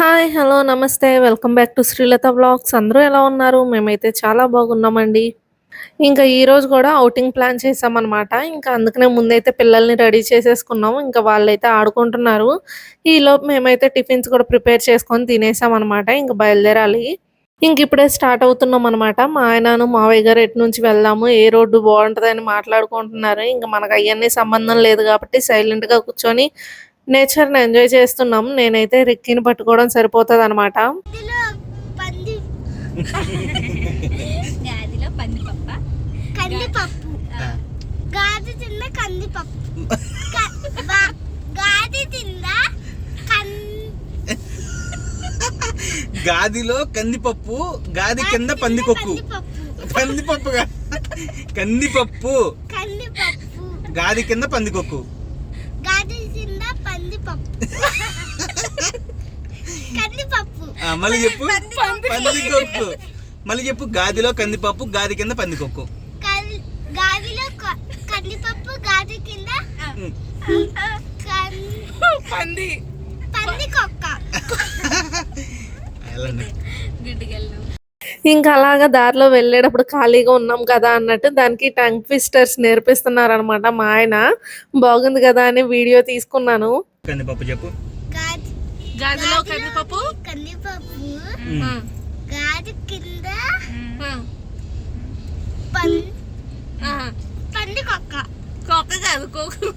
Hi hello నమస్తే. Welcome back to Srilatha blogs అందరూ ఎలా ఉన్నారు? మేమైతే చాలా బాగున్నామండి. ఇంకా ఈ రోజు కూడా అవుటింగ్ ప్లాన్ చేసామన్నమాట. ఇంకా అందుకనే ముందైతే పిల్లల్ని రెడీ చేసేసుకున్నాము ఇంకా వాళ్ళైతే ఆడుకుంటున్నారు. ఈలోపు మేమైతే టిఫిన్స్ కూడా ప్రిపేర్ చేసుకొని తినేసామన్నమాట. ఇంకా బయలుదేరాలి. ఇంక ఇప్పుడే స్టార్ట్ అవుతున్నాం అనమాట మా ఆయనను మావయ్య గారు ఎటు నుంచి వెళ్దాము ఏ రోడ్డు బాగుంటుందని మాట్లాడుకుంటున్నారు. ఇంకా మనకు అవన్నీ సంబంధం లేదు కాబట్టి సైలెంట్గా కూర్చొని నేచర్ని ఎంజాయ్ చేస్తున్నాం. నేనైతే రిక్కిని పట్టుకోవడం సరిపోతుంది అనమాట గాదిలో పంది. గాదిలో పందిపప్ప. కందిపప్పు. గాది తిన్న కందిపప్పు. క- బా- గాది తిన్న కన్ గాదిలో కందిపప్పు గాది కింద పందికొక్కు. కందిపప్పు. కందిపప్పు. గాది కింద పందికొక్కు. గాది కందిపప్పు. ఆ, మళ్ళీ చెప్పు. పందికొక్కు. మళ్ళీ చెప్పు గాదిలో కందిపప్పు గాది కింద పందికొక్కు. గాదిలో కందిపప్పు గాది కింద పంది. పందికొక్క. గుడ్డిగల్లు ఇంకా అలాగా దారిలో వెళ్ళేటప్పుడు ఖాళీగా ఉన్నాం కదా అన్నట్టు దానికి టంగ్ ట్విస్టర్స్ నేర్పిస్తున్నారు అనమాట మా ఆయన. బాగుంది కదా అని వీడియో తీసుకున్నాను. కందిపప్పు చెప్పు. గాదిలో కందిపప్పు? కందిపప్పు. గాది కింద పం పందికొక్క కుక్క. కాదు కోకు.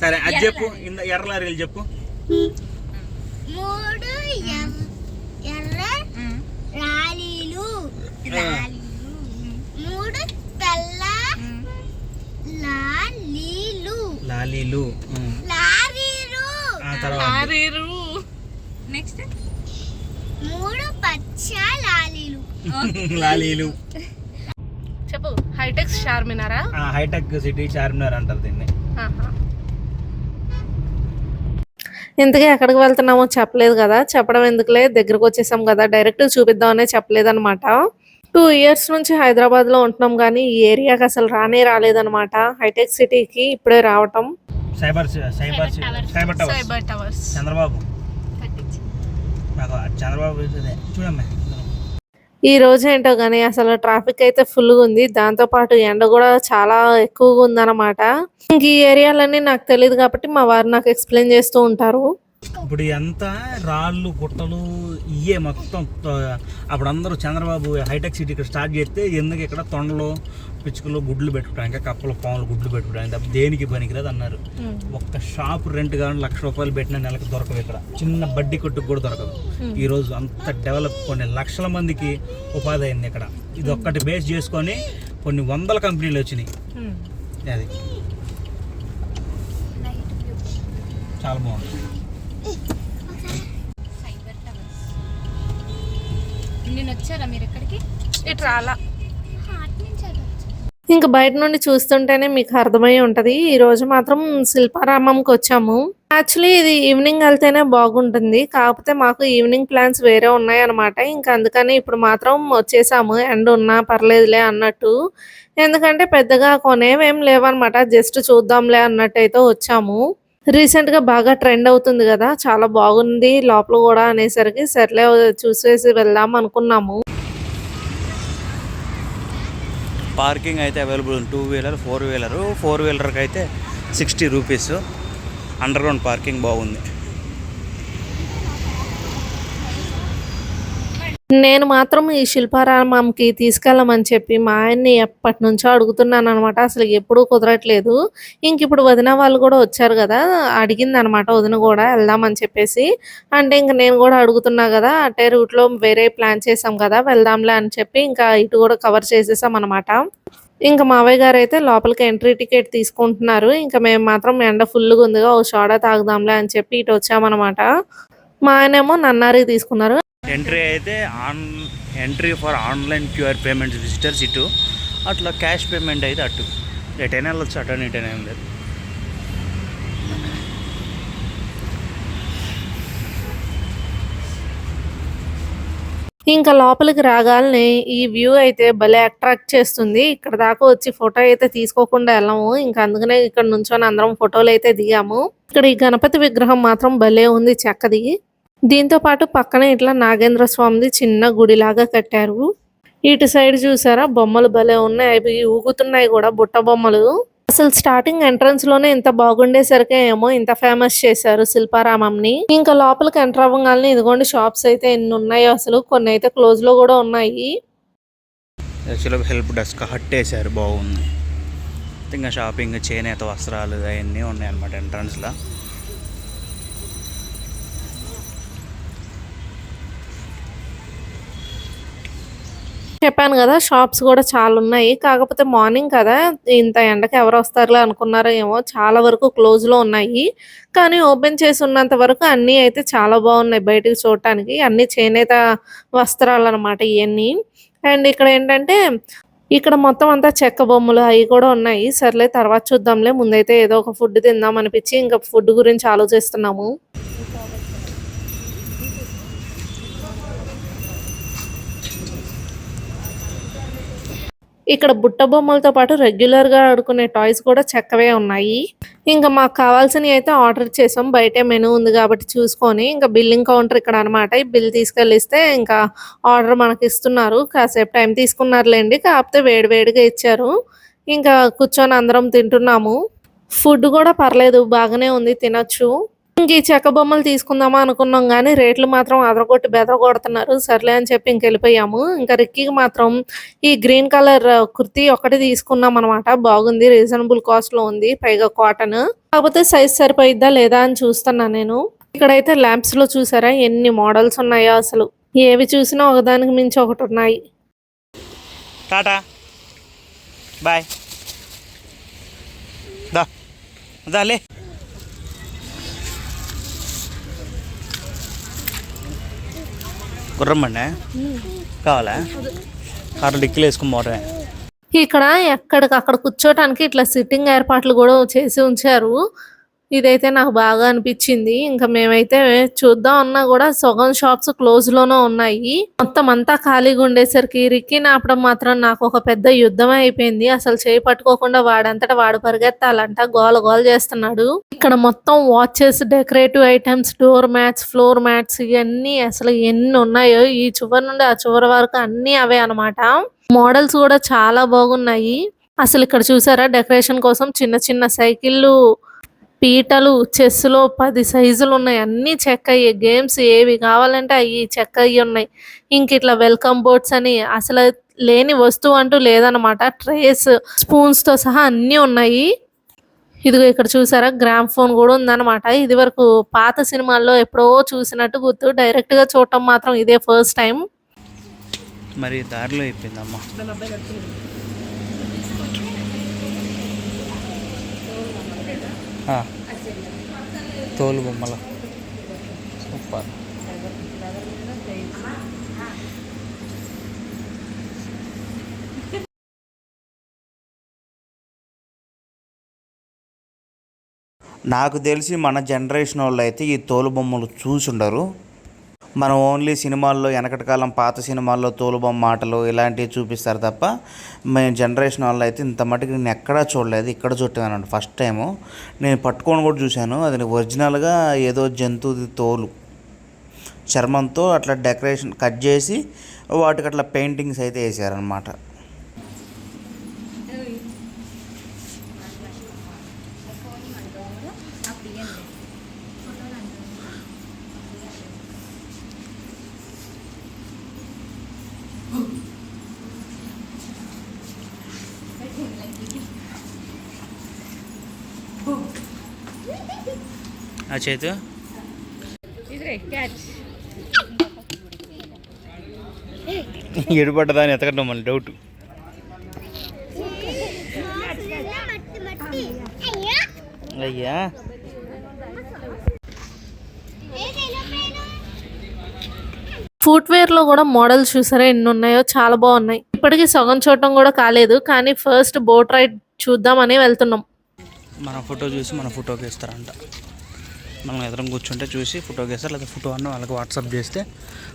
సరే అది చెప్పు. ఇంద ఎర్ర లారీలు చెప్పు. మూడు ఎర్ర లాలీలు మూడు తెల్ల లాలీలు. లాలీలు. ఉమ్. లారీలు ఆ తర్వాత. నెక్స్ట్ మూడు పచ్చ లాలీలు. లాలీలు. చెప్పు హైటెక్స్ చార్మినారా? ఆ, హైటెక్ సిటీ చార్మినార్ అంటారు దీన్ని. ఇంతకీ ఎక్కడికి వెళ్తున్నామో చెప్పలేదు కదా చెప్పడం ఎందుకులే? దగ్గరకు వచ్చేసాం కదా డైరెక్ట్ చూపిద్దామనే చెప్పలేదు అనమాట టూ ఇయర్స్ నుంచి హైదరాబాద్లో ఉంటున్నాం కానీ ఈ ఏరియాకి అసలు రానే రాలేదన్నమాట. హైటెక్ సిటీకి ఇప్పుడే రావటం. Cyber cyber cyber towers. Chandrababu. చూడమ్మా. ఈ రోజు ఏంటో కానీ అసలు ట్రాఫిక్ అయితే ఫుల్గా ఉంది. దాంతో పాటు ఎండ కూడా చాలా ఎక్కువగా ఉందన్నమాట. ఇంక ఈ ఏరియాలన్నీ నాకు తెలియదు కాబట్టి మా వారు నాకు ఎక్స్ప్లెయిన్ చేస్తూ ఉంటారు. ఇప్పుడు ఎంత రాళ్ళు గుట్టలు ఇయే మొత్తం అప్పుడు అందరూ చంద్రబాబు హైటెక్ సిటీ ఇక్కడ స్టార్ట్ చేస్తే ఎందుకు ఇక్కడ తొండలు పిచ్చుకలు గుడ్లు పెట్టుకోవడానికి కప్పలు పాములు గుడ్లు పెట్టుకోవడానికి తప్ప దేనికి పనికిరాదు అన్నారు. ఒక్క షాప్ రెంట్ కానీ లక్ష రూపాయలు పెట్టిన నెలకు దొరకదు ఇక్కడ. చిన్న బడ్డీ కొట్టుకు కూడా దొరకదు. ఈ రోజు అంత డెవలప్ కొన్ని లక్షల మందికి ఉపాధి అయింది ఇక్కడ. ఇది ఒక్కటి బేస్ చేసుకొని కొన్ని వందల కంపెనీలు వచ్చినాయి. అది. చాలా బాగుంది సైబర్ టవర్స్ నేను వచ్చారా మీరు ఎక్కడికి ఇటు రాలా. ఇంకా బయట నుండి చూస్తుంటేనే మీకు అర్థమై ఉంటది. ఈ రోజు మాత్రం శిల్పారామంకి వచ్చాము. యాక్చువల్లీ ఇది ఈవినింగ్ వెళ్తేనే బాగుంటుంది. కాకపోతే మాకు ఈవినింగ్ ప్లాన్స్ వేరే ఉన్నాయి అనమాట ఇంకా అందుకని ఇప్పుడు మాత్రం వచ్చేసాము. ఎండ్ ఉన్నా పర్లేదులే అన్నట్టు. ఎందుకంటే పెద్దగా కొనేవేం లేవన్నమాట. జస్ట్ చూద్దాంలే అన్నట్టు అయితే వచ్చాము. రీసెంట్గా బాగా ట్రెండ్ అవుతుంది కదా చాలా బాగుంది లోపల కూడా అనేసరికి సర్లే చూసేసి వెళ్దాం అనుకున్నాము. పార్కింగ్ అయితే అవైలబుల్ ఉంది. Two wheeler four wheeler four వీలర్కి అయితే sixty rupees. Underground parking బాగుంది. నేను మాత్రం ఈ శిల్పారామంకి తీసుకెళ్ళమని చెప్పి మా ఆయన్ని ఎప్పటి నుంచో అడుగుతున్నాను అనమాట అసలు ఎప్పుడూ కుదరట్లేదు. ఇంక ఇప్పుడు వదిన వాళ్ళు కూడా వచ్చారు కదా అడిగింది అనమాట వదిన కూడా వెళ్దామని చెప్పేసి. అంటే ఇంక నేను కూడా అడుగుతున్నా కదా అంటే రూట్లో వేరే ప్లాన్ చేసాం కదా వెళ్దాంలే అని చెప్పి ఇంకా ఇటు కూడా కవర్ చేసేసాం అనమాట ఇంకా మావయ్య గారు అయితే లోపలికి ఎంట్రీ టికెట్ తీసుకుంటున్నారు. ఇంకా మేము మాత్రం ఎండ ఫుల్గా ఉందిగా ఓ షోడా తాగుదాంలే అని చెప్పి ఇటు వచ్చామన్నమాట. మా ఆయనేమో నన్నారి తీసుకున్నారు. ఎంట్రీ అయితే on entry for online QR payments visitors ఇటు అట్లా క్యాష్ పేమెంట్ అయితే అటు. ఎటైనా వెళ్ళచ్చు అటు అని ఇటైనా ఏం లేదు. ఇంకా లోపలికి రాగాలని ఈ వ్యూ అయితే భలే అట్రాక్ట్ చేస్తుంది. ఇక్కడ దాకా వచ్చి ఫోటో అయితే తీసుకోకుండా వెళ్ళాము. ఇంకా అందుకనే ఇక్కడ నుంచొని అందరం ఫోటోలు అయితే దిగాము. ఇక్కడ ఈ గణపతి విగ్రహం మాత్రం భలే ఉంది చెక్కది. దీంతో పాటు పక్కనే ఇట్లా నాగేంద్ర స్వామిది చిన్న గుడిలాగా కట్టారు. ఇటు సైడ్ చూసారా? బొమ్మలు భలే ఉన్నాయి. అవి ఊగుతున్నాయి కూడా బుట్ట బొమ్మలు. అసలు స్టార్టింగ్ ఎంట్రన్స్లోనే ఇంత బాగుండేసరికి ఏమో ఇంత ఫేమస్ చేశారు శిల్పారామంని. ఇంకా లోపలికి ఎంటర్ అవ్వగానే ఇదిగోండి షాప్స్ అయితే ఎన్ని ఉన్నాయో అసలు కొన్ని అయితే క్లోజ్లో కూడా ఉన్నాయి. హెల్ప్ డెస్క్ హట్ వేసారు బాగుంది. ఇంకా షాపింగ్ చేనేత వస్త్రాలు అవన్నీ ఉన్నాయి అనమాట ఎంట్రన్స్లో చెప్పాను కదా షాప్స్ కూడా చాలా ఉన్నాయి కాకపోతే మార్నింగ్ కదా ఇంత ఎండకి ఎవరు వస్తారులే అనుకున్నారో ఏమో చాలా వరకు క్లోజ్లో ఉన్నాయి. కానీ ఓపెన్ చేసి ఉన్నంత వరకు అన్నీ అయితే చాలా బాగున్నాయి బయటికి చూడటానికి. అన్ని చేనేత వస్త్రాలు అనమాట ఇవన్నీ అండ్ ఇక్కడ ఏంటంటే ఇక్కడ మొత్తం అంతా చెక్క బొమ్మలు అవి కూడా ఉన్నాయి. సర్లే తర్వాత చూద్దాంలే ముందైతే ఏదో ఒక ఫుడ్ తిందాం అనిపించి ఇంకా ఫుడ్ గురించి ఆలోచిస్తున్నాము. ఇక్కడ బుట్ట బొమ్మలతో పాటు రెగ్యులర్గా ఆడుకునే టాయ్స్ కూడా చక్కవే ఉన్నాయి. ఇంకా మాకు కావాల్సినవి అయితే ఆర్డర్ చేసాం. బయటే మెనూ ఉంది కాబట్టి చూసుకొని ఇంకా బిల్లింగ్ కౌంటర్ ఇక్కడ అనమాట ఈ బిల్ తీసుకెళ్ళిస్తే ఇంకా ఆర్డర్ మనకి ఇస్తున్నారు. కాసేపు టైం తీసుకున్నారులేండి. కాకపోతే వేడి వేడిగా ఇచ్చారు. ఇంకా కూర్చొని అందరం తింటున్నాము. ఫుడ్ కూడా పర్లేదు బాగానే ఉంది తినొచ్చు. ఇంక ఈ చెక్క బొమ్మలు తీసుకుందామా అనుకున్నాం కానీ రేట్లు మాత్రం అదరగొట్టి బెదరగొడుతున్నారు. సర్లే అని చెప్పి ఇంక వెళ్ళిపోయాము. ఇంకా రిక్కీకి మాత్రం ఈ గ్రీన్ కలర్ కుర్తీ ఒకటి తీసుకున్నాం అనమాట బాగుంది రీజనబుల్ కాస్ట్లో ఉంది పైగా కాటన్. కాకపోతే సైజ్ సరిపోయిద్దా లేదా అని చూస్తున్నా నేను. ఇక్కడైతే ల్యాంప్స్లో చూసారా ఎన్ని మోడల్స్ ఉన్నాయో అసలు. ఏవి చూసినా ఒకదానికి మించి ఒకటి ఉన్నాయి. టాటా. బాయ్. దా. దాలే గుర్రం బండి కావాలా? కారు డిక్కీలు వేసుకుని పోవటమే ఇక్కడ ఎక్కడికి అక్కడ కూర్చోటానికి ఇట్లా సిట్టింగ్ ఏర్పాట్లు కూడా చేసి ఉంచారు. ఇదైతే నాకు బాగా అనిపించింది. ఇంకా మేమైతే చూద్దాం అన్నా కూడా సగం షాప్స్ క్లోజ్లోనే ఉన్నాయి. మొత్తం అంతా ఖాళీగా ఉండేసరికి రిక్కీ నాపడం మాత్రం నాకు ఒక పెద్ద యుద్ధమే అయిపోయింది. అసలు చేయి పట్టుకోకుండా వాడంతటా వాడు పరిగెత్తాలంట గోల గోల చేస్తున్నాడు. ఇక్కడ మొత్తం watches decorative items door mats floor mats ఇవన్నీ అసలు ఎన్ని ఉన్నాయో ఈ చివరి నుండి ఆ చివరి వరకు అన్ని అవే అన్నమాట. మోడల్స్ కూడా చాలా బాగున్నాయి. అసలు ఇక్కడ చూసారా? డెకరేషన్ కోసం చిన్న చిన్న సైకిళ్ళు పీటలు చెస్లో పది సైజులు ఉన్నాయి. అన్ని చెక్క అయ్యే గేమ్స్ ఏవి కావాలంటే అవి చెక్క అయ్యి ఉన్నాయి. ఇంక ఇట్లా వెల్కమ్ బోర్డ్స్ అని అసలు లేని వస్తువు అంటూ లేదనమాట ట్రేస్ స్పూన్స్తో సహా అన్నీ ఉన్నాయి. ఇదిగో ఇక్కడ చూసారా? గ్రామ్ ఫోన్ కూడా ఉందన్నమాట. ఇది వరకు పాత సినిమాల్లో ఎప్పుడో చూసినట్టు గుర్తు. డైరెక్ట్గా చూడటం మాత్రం ఇదే ఫస్ట్ టైం మరి దారిలో అయిపోయిందమ్మా. తోలు బొమ్మల. సూపర్. నాకు తెలిసి మన జనరేషన్ వాళ్ళు అయితే ఈ తోలు బొమ్మలు చూసి ఉండరు మనం ఓన్లీ సినిమాల్లో వెనకటి కాలం పాత సినిమాల్లో తోలుబొమ్మ ఆటలు ఇలాంటివి చూపిస్తారు తప్ప మేము జనరేషన్ వాళ్ళు అయితే ఇంత మటుకు నేను ఎక్కడా చూడలేదు ఇక్కడ చుట్టానండి ఫస్ట్ టైము నేను పట్టుకొని కూడా చూశాను. అది ఒరిజినల్గా ఏదో జంతువుది తోలు. చర్మంతో అట్లా డెకరేషన్ కట్ చేసి వాటికి అట్లా పెయింటింగ్స్ అయితే వేసారనమాట ఆ చేతు? ఎడుపడ్డదా అని ఎతకడం మళ్ళీ డౌట్ మట్టి మట్టి అయ్యా. అయ్యా ఏదైనా పైన ఫుట్ వేర్లో కూడా మోడల్స్ చూసారా? ఎన్ని ఉన్నాయో చాలా బాగున్నాయి. ఇప్పటికీ సగం చూడటం కూడా కాలేదు కానీ ఫస్ట్ బోట్ రైడ్ చూద్దామని వెళ్తున్నాం. మన ఫోటో చూసి మన ఫోటోకి ఇస్తారంట మనం ఎదురం కూర్చుంటే చూసి ఫోటోకి ఇస్తారు లేదా ఫోటో అన్న వాళ్ళకి వాట్సాప్ చేస్తే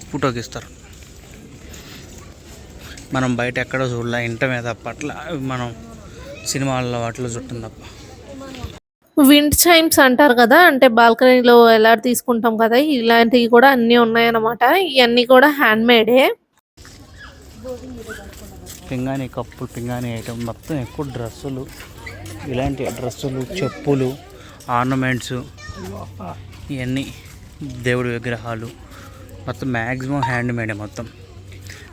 ఫోటోకి ఇస్తారు మనం బయట ఎక్కడ చూడలే ఇంట మీద తప్ప అట్లా మనం సినిమాల్లో వాటిలో చుట్టం తప్ప. విండ్ చైమ్స్ అంటారు కదా అంటే బాల్కనీలో ఎలా తీసుకుంటాం కదా ఇలాంటివి కూడా అన్నీ ఉన్నాయన్నమాట. ఇవన్నీ కూడా హ్యాండ్ మేడే పింగాణి కప్పులు పింగాణి ఐటమ్ మొత్తం ఎక్కువ డ్రెస్సులు ఇలాంటి డ్రెస్సులు చెప్పులు ఆర్నమెంట్స్ ఇవన్నీ దేవుడి విగ్రహాలు. మొత్తం మ్యాక్సిమం హ్యాండ్ మేడే మొత్తం.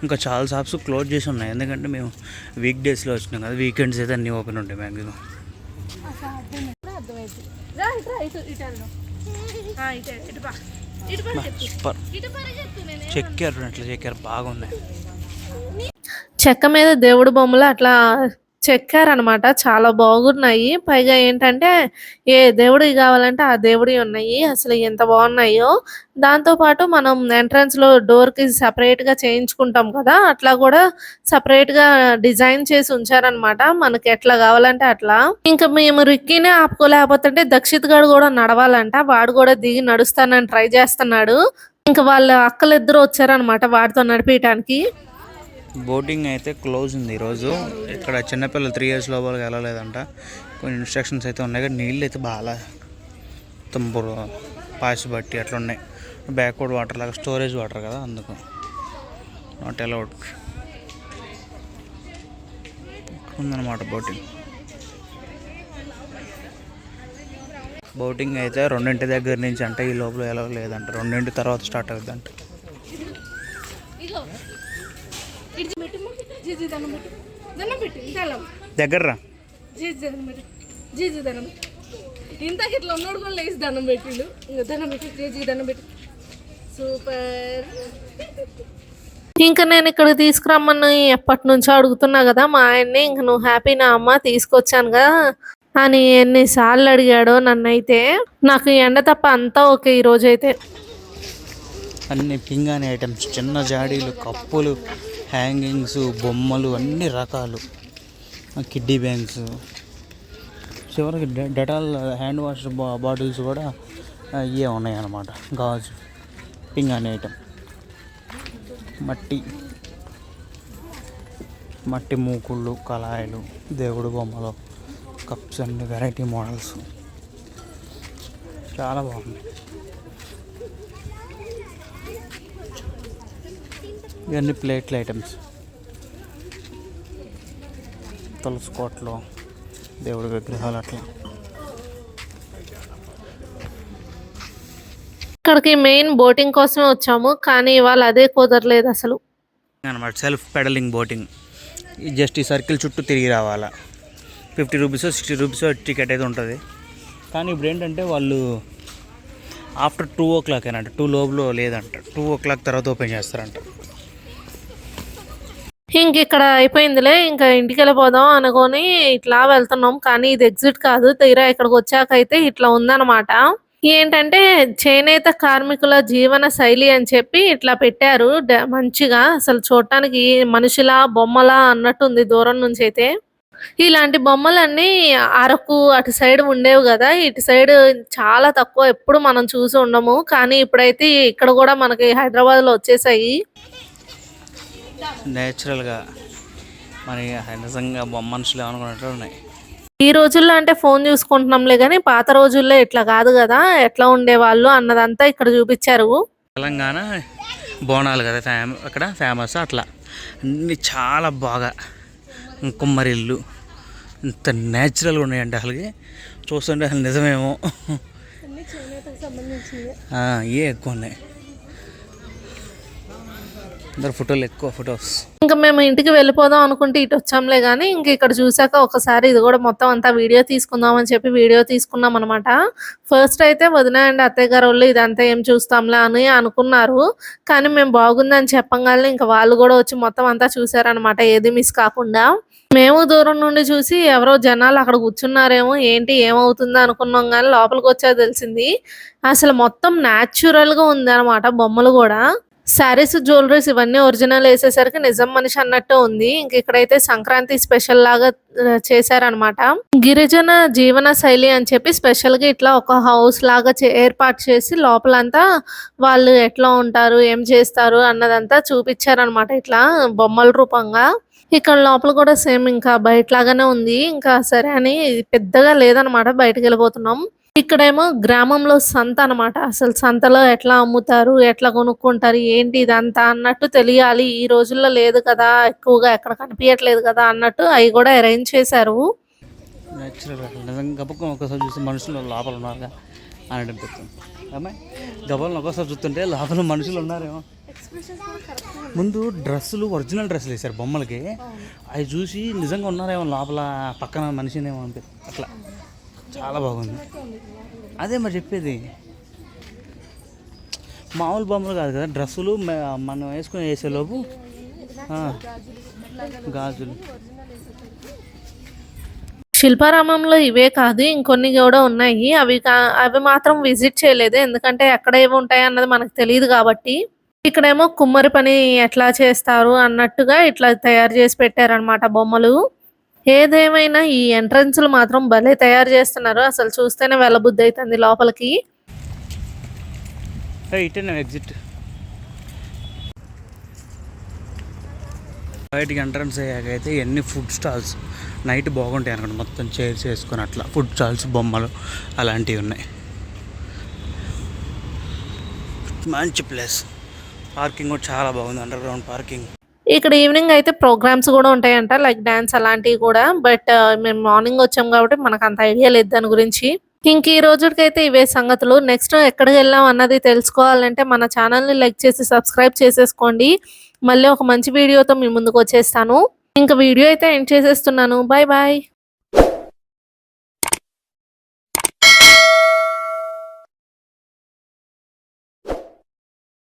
ఇంకా చాలా షాప్స్ క్లోజ్ చేసి ఉన్నాయి. ఎందుకంటే మేము వీక్ డేస్లో వచ్చినాం కదా. వీకెండ్స్ అయితే అన్నీ ఓపెన్ ఉంటాయి మ్యాక్సిమం చెక్కారు అట్లా చెక్కారు. బాగున్నాయి. చెక్క మీద దేవుడి బొమ్మలు అట్లా చెక్కారనమాట. చాలా బాగున్నాయి. పైగా ఏంటంటే ఏ దేవుడివి కావాలంటే ఆ దేవుడి ఉన్నాయి. అసలు ఎంత బాగున్నాయో. దాంతోపాటు మనం ఎంట్రన్స్లో డోర్కి సపరేట్గా చేయించుకుంటాం కదా. అట్లా కూడా సపరేట్గా డిజైన్ చేసి ఉంచారనమాట. మనకి ఎట్లా కావాలంటే అట్లా. ఇంకా మేము రిక్కీనే ఆపుకోలేకపోతుంటే దక్షిత్ గాడు కూడా నడవాలంట. వాడు కూడా దిగి నడుస్తానని ట్రై చేస్తున్నాడు. ఇంకా వాళ్ళ అక్కలిద్దరు వచ్చారనమాట వాడితో నడిపించడానికి బోటింగ్ అయితే క్లోజ్ ఉంది ఈరోజు. ఇక్కడ చిన్నపిల్లలు త్రీ ఇయర్స్ లోపలికి వెళ్ళలేదంట. కొన్ని ఇన్స్ట్రక్షన్స్ అయితే ఉన్నాయి కానీ నీళ్ళు అయితే బాగా తుంపురు పాసి బట్టి అట్లా ఉన్నాయి బ్యాక్వర్డ్ వాటర్ లాగా స్టోరేజ్ వాటర్ కదా అందుకు. నాట్ అలౌడ్ ఉందన్నమాట బోటింగ్. బోటింగ్ అయితే రెండింటి దగ్గర నుంచి అంటే ఈ లోపల ఎలా లేదంట రెండింటి తర్వాత స్టార్ట్ జీజీ దండం పెట్టు. దండం పెట్టు ఇంతలం దగ్గర రా జీజీ దండం పెట్టు జీజీ దండం పెట్టు. ఇంతకి ఇట్లా ఉన్నాడు కూడా లేచి దండం పెట్టిండు. ఇంకా దండం పెట్టి జీజీ దండం పెట్టు. సూపర్. ఇంకా నేను ఇక్కడ తీసుకురమ్మని ఎప్పటి నుంచో అడుగుతున్నా కదా మా ఆయన్ని ఇంక నువ్వు హ్యాపీనా అమ్మ తీసుకొచ్చాను కదా. అని ఎన్నిసార్లు అడిగాడో నన్నైతే. నాకు ఎండ తప్ప అంతా ఓకే ఈ రోజైతే అన్ని పింగాణి ఐటమ్స్ చిన్న జాడీలు కప్పులు హ్యాంగింగ్స్ బొమ్మలు అన్ని రకాలు. కిడ్డీ బ్యాంగ్స్ చివరికి డె- డెటాల్ హ్యాండ్ వాష్ బా బాటిల్స్ కూడా ఇవే ఉన్నాయి గాజు గాజు అనే ఐటమ్ మట్టి. మట్టి మూకుళ్ళు కళాయిలు దేవుడు బొమ్మలు కప్స్ అండ్ వెరైటీ మోడల్స్. చాలా బాగుంది ఇవన్నీ ప్లేట్ల ఐటమ్స్ తులసి కోట్లు దేవుడి విగ్రహాలు అట్లా. ఇక్కడికి మెయిన్ బోటింగ్ కోసమే వచ్చాము కానీ ఇవాళ అదే కుదరలేదు అసలు. అనమాట సెల్ఫ్ పెడలింగ్ బోటింగ్. జస్ట్ ఈ సర్కిల్ చుట్టూ తిరిగి రావాలా. Fifty rupees sixty rupees ticket అయితే ఉంటుంది. కానీ ఇప్పుడు ఏంటంటే వాళ్ళు ఆఫ్టర్ టూ ఓ క్లాక్ ఏనంట టూ లోపల లేదంట. టూ ఓ క్లాక్ తర్వాత ఓపెన్ చేస్తారంట. ఇంక ఇక్కడ అయిపోయిందిలే ఇంకా ఇంటికి వెళ్ళిపోదాం అనుకొని ఇట్లా వెళ్తున్నాం. కానీ ఇది ఎగ్జిట్ కాదు తీరా ఇక్కడికి వచ్చాక అయితే ఇట్లా ఉందన్నమాట. ఏంటంటే చేనేత కార్మికుల జీవన శైలి అని చెప్పి ఇట్లా పెట్టారు. మంచిగా అసలు చూడటానికి మనిషిలా బొమ్మలా అన్నట్టుంది దూరం నుంచి అయితే. ఇలాంటి బొమ్మలన్నీ అరకు అటు సైడ్ ఉండేవి కదా ఇటు సైడ్ చాలా తక్కువ ఎప్పుడు మనం చూసి ఉండము. కానీ ఇప్పుడైతే ఇక్కడ కూడా మనకి హైదరాబాద్లో వచ్చేసాయి. నేచురల్గా మరి నిజంగా బొమ్మ మనుషులు ఏమనుకున్నట్టు ఉన్నాయి. ఈ రోజుల్లో అంటే ఫోన్ చూసుకుంటున్నాంలే కానీ పాత రోజుల్లో ఇట్లా కాదు కదా ఎట్లా ఉండేవాళ్ళు అన్నదంతా ఇక్కడ చూపించారు. తెలంగాణ బోనాలు కదా ఫేమ అక్కడ ఫేమస్ అట్లా. అన్నీ చాలా బాగా. కుమ్మరిల్లు. ఇంత న్యాచురల్గా ఉన్నాయండి అసలుకి. చూస్తుంటే అసలు నిజమేమో. ఆ, ఇవే ఎక్కువ ఉన్నాయి. అందరు ఫోటోలు ఎక్కువ ఫొటోస్. ఇంకా మేము ఇంటికి వెళ్ళిపోదాం అనుకుంటే ఇటు వచ్చాంలే కానీ ఇంక ఇక్కడ చూసాక ఒకసారి ఇది కూడా మొత్తం అంతా వీడియో తీసుకుందాం అని చెప్పి వీడియో తీసుకున్నాం అనమాట ఫస్ట్ అయితే వదిన అండ్ అత్తయ్య గారు వాళ్ళు ఇదంతా ఏం చూస్తాంలే అని అనుకున్నారు. కానీ మేము బాగుందని చెప్పగానే ఇంకా వాళ్ళు కూడా వచ్చి మొత్తం అంతా చూసారనమాట ఏది మిస్ కాకుండా. మేము దూరం నుండి చూసి ఎవరో జనాలు అక్కడ కూర్చున్నారేమో ఏంటి ఏమవుతుందో అనుకున్నాం కానీ లోపలికి వచ్చా తెలిసింది. అసలు మొత్తం న్యాచురల్గా ఉంది అనమాట బొమ్మలు కూడా. శారీస్ జ్యువెలరీస్ ఇవన్నీ ఒరిజినల్ వేసేసరికి నిజం మనిషి అన్నట్టు ఉంది. ఇంక ఇక్కడైతే సంక్రాంతి స్పెషల్ లాగా చేశారనమాట గిరిజన జీవన శైలి అని చెప్పి స్పెషల్గా ఇట్లా ఒక హౌస్ లాగా ఏర్పాటు చేసి లోపలంతా వాళ్ళు ఎట్లా ఉంటారు ఏం చేస్తారు అన్నదంతా చూపించారనమాట ఇట్లా బొమ్మల రూపంగా. ఇక్కడ లోపల కూడా సేమ్ ఇంకా బయట లాగానే ఉంది. ఇంకా సరే అని పెద్దగా లేదనమాట బయటకు వెళ్ళిపోతున్నాం ఇక్కడేమో గ్రామంలో సంత అన్నమాట. అసలు సంతలో ఎట్లా అమ్ముతారు ఎట్లా కొనుక్కుంటారు ఏంటి ఇదంతా అన్నట్టు తెలియాలి. ఈ రోజుల్లో లేదు కదా ఎక్కువగా ఎక్కడ కనిపించట్లేదు కదా అన్నట్టు అవి కూడా అరేంజ్ చేశారు. ఒకసారి చూస్తే మనుషులు లోపల ఉన్నారుగా అని అనిపిస్తుంది. అమ్మాయి గబాలను ఒక్కోసారి చూస్తుంటే లోపల మనుషులు ఉన్నారేమో. ముందు డ్రెస్సులు ఒరిజినల్ డ్రెస్సులు వేశారు బొమ్మలకి. అవి చూసి నిజంగా ఉన్నారేమో లోపల పక్కన మనిషినేమో అనిపి అట్లా. చాలా బాగుంది. అదే మరి చెప్పేది. మామూలు బొమ్మలు కాదు కదా డ్రెస్సులు మనం వేసుకుని వేసేలోపు గాజులు. శిల్పారామంలో ఇవే కాదు ఇంకొన్ని కూడా ఉన్నాయి. అవి కా- అవి మాత్రం విజిట్ చేయలేదు ఎందుకంటే ఎక్కడ ఏవి ఉంటాయి అన్నది మనకు తెలియదు కాబట్టి. ఇక్కడేమో కుమ్మరి పని ఎట్లా చేస్తారు అన్నట్టుగా ఇట్లా తయారు చేసి పెట్టారనమాట బొమ్మలు. ఏదేమైనా ఈ ఎంట్రన్స్లు మాత్రం భలే తయారు చేస్తున్నారు. అసలు చూస్తేనే వెళ్ళబుద్ధి అవుతుంది లోపలికి ఎగ్జిట్ బయటికి ఎంట్రన్స్ అయ్యాక అయితే ఎన్ని ఫుడ్ స్టాల్స్ నైట్ బాగుంటాయి అనమాట మొత్తం చైర్స్ వేసుకొని అట్లా ఫుడ్ స్టాల్స్ బొమ్మలు అలాంటివి ఉన్నాయి. మంచి ప్లేస్ పార్కింగ్ కూడా చాలా బాగుంది అండర్ గ్రౌండ్ పార్కింగ్ ఇక్కడ ఈవినింగ్ అయితే ప్రోగ్రామ్స్ కూడా ఉంటాయంట లైక్ డాన్స్ అలాంటివి కూడా. బట్ uh, మేము మార్నింగ్ వచ్చాం కాబట్టి మనకు అంత ఐడియా లేదు దాని గురించి. ఇంక ఈ రోజుకైతే ఇవే సంగతులు. నెక్స్ట్ ఎక్కడికి వెళ్ళాం అన్నది తెలుసుకోవాలంటే మన ఛానల్ని లైక్ చేసి సబ్స్క్రైబ్ చేసేసుకోండి. మళ్ళీ ఒక మంచి వీడియోతో మీ ముందుకు వచ్చేస్తాను. ఇంకా వీడియో అయితే ఎండ్ చేసేస్తున్నాను. Bye bye